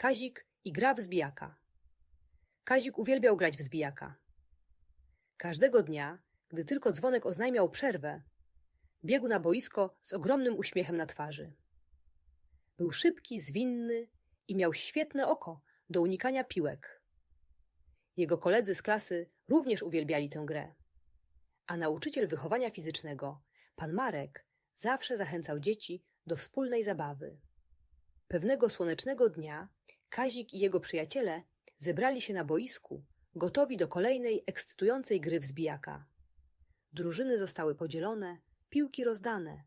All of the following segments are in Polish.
Kazik i gra w zbijaka. Kazik uwielbiał grać w zbijaka. Każdego dnia, gdy tylko dzwonek oznajmiał przerwę, biegł na boisko z ogromnym uśmiechem na twarzy. Był szybki, zwinny i miał świetne oko do unikania piłek. Jego koledzy z klasy również uwielbiali tę grę. A nauczyciel wychowania fizycznego, pan Marek, zawsze zachęcał dzieci do wspólnej zabawy. Pewnego słonecznego dnia Kazik i jego przyjaciele zebrali się na boisku, gotowi do kolejnej ekscytującej gry w zbijaka. Drużyny zostały podzielone, piłki rozdane,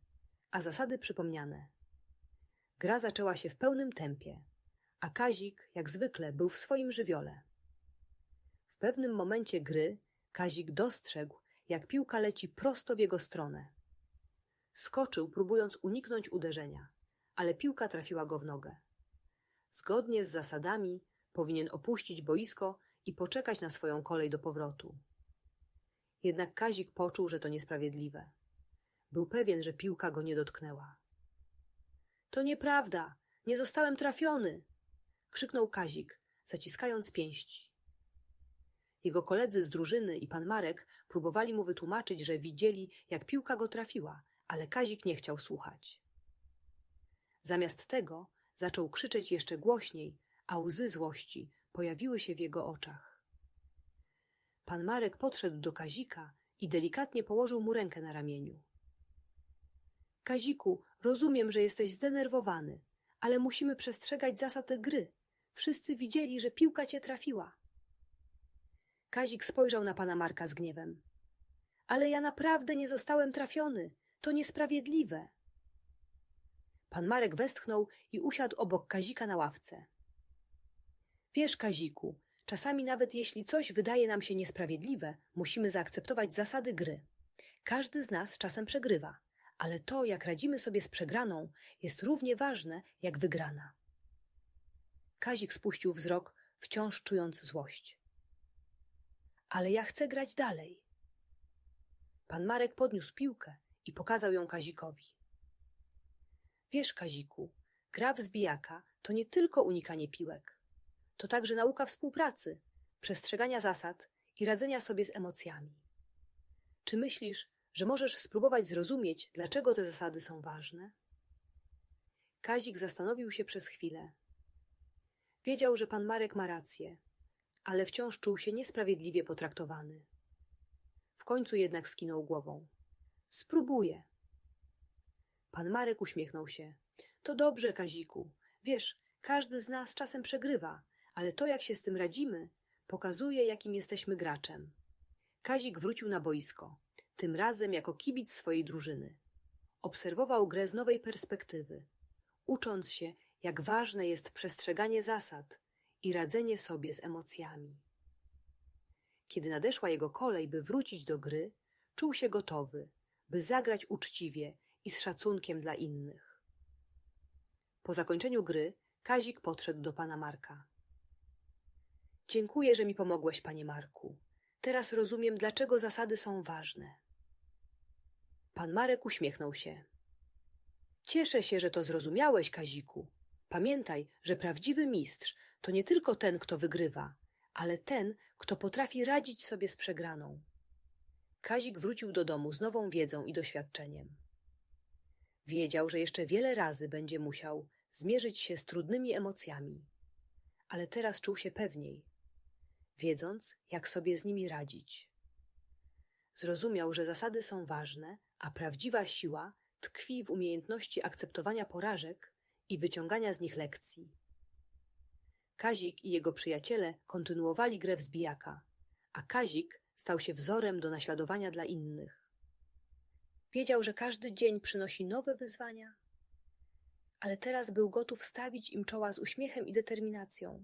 a zasady przypomniane. Gra zaczęła się w pełnym tempie, a Kazik, jak zwykle, był w swoim żywiole. W pewnym momencie gry Kazik dostrzegł, jak piłka leci prosto w jego stronę. Skoczył, próbując uniknąć uderzenia, ale piłka trafiła go w nogę. Zgodnie z zasadami powinien opuścić boisko i poczekać na swoją kolej do powrotu. Jednak Kazik poczuł, że to niesprawiedliwe. Był pewien, że piłka go nie dotknęła. To nieprawda, nie zostałem trafiony! krzyknął Kazik, zaciskając pięści. Jego koledzy z drużyny i pan Marek próbowali mu wytłumaczyć, że widzieli, jak piłka go trafiła, ale Kazik nie chciał słuchać. Zamiast tego zaczął krzyczeć jeszcze głośniej, a łzy złości pojawiły się w jego oczach. Pan Marek podszedł do Kazika i delikatnie położył mu rękę na ramieniu. Kaziku, rozumiem, że jesteś zdenerwowany, ale musimy przestrzegać zasad gry. Wszyscy widzieli, że piłka cię trafiła. Kazik spojrzał na pana Marka z gniewem. Ale ja naprawdę nie zostałem trafiony. To niesprawiedliwe. Pan Marek westchnął i usiadł obok Kazika na ławce. Wiesz, Kaziku, czasami nawet jeśli coś wydaje nam się niesprawiedliwe, musimy zaakceptować zasady gry. Każdy z nas czasem przegrywa, ale to, jak radzimy sobie z przegraną, jest równie ważne jak wygrana. Kazik spuścił wzrok, wciąż czując złość. Ale ja chcę grać dalej. Pan Marek podniósł piłkę i pokazał ją Kazikowi. Wiesz, Kaziku, gra w zbijaka to nie tylko unikanie piłek. To także nauka współpracy, przestrzegania zasad i radzenia sobie z emocjami. Czy myślisz, że możesz spróbować zrozumieć, dlaczego te zasady są ważne? Kazik zastanowił się przez chwilę. Wiedział, że pan Marek ma rację, ale wciąż czuł się niesprawiedliwie potraktowany. W końcu jednak skinął głową. Spróbuję. Pan Marek uśmiechnął się. To dobrze, Kaziku. Wiesz, każdy z nas czasem przegrywa, ale to, jak się z tym radzimy, pokazuje, jakim jesteśmy graczem. Kazik wrócił na boisko, tym razem jako kibic swojej drużyny. Obserwował grę z nowej perspektywy, ucząc się, jak ważne jest przestrzeganie zasad i radzenie sobie z emocjami. Kiedy nadeszła jego kolej, by wrócić do gry, czuł się gotowy, by zagrać uczciwie i z szacunkiem dla innych. Po zakończeniu gry Kazik podszedł do pana Marka. Dziękuję, że mi pomogłeś, panie Marku. Teraz rozumiem, dlaczego zasady są ważne. Pan Marek uśmiechnął się. Cieszę się, że to zrozumiałeś, Kaziku. Pamiętaj, że prawdziwy mistrz to nie tylko ten, kto wygrywa, ale ten, kto potrafi radzić sobie z przegraną. Kazik wrócił do domu z nową wiedzą i doświadczeniem. Wiedział, że jeszcze wiele razy będzie musiał zmierzyć się z trudnymi emocjami, ale teraz czuł się pewniej, wiedząc, jak sobie z nimi radzić. Zrozumiał, że zasady są ważne, a prawdziwa siła tkwi w umiejętności akceptowania porażek i wyciągania z nich lekcji. Kazik i jego przyjaciele kontynuowali grę w zbijaka, a Kazik stał się wzorem do naśladowania dla innych. Wiedział, że każdy dzień przynosi nowe wyzwania, ale teraz był gotów stawić im czoła z uśmiechem i determinacją.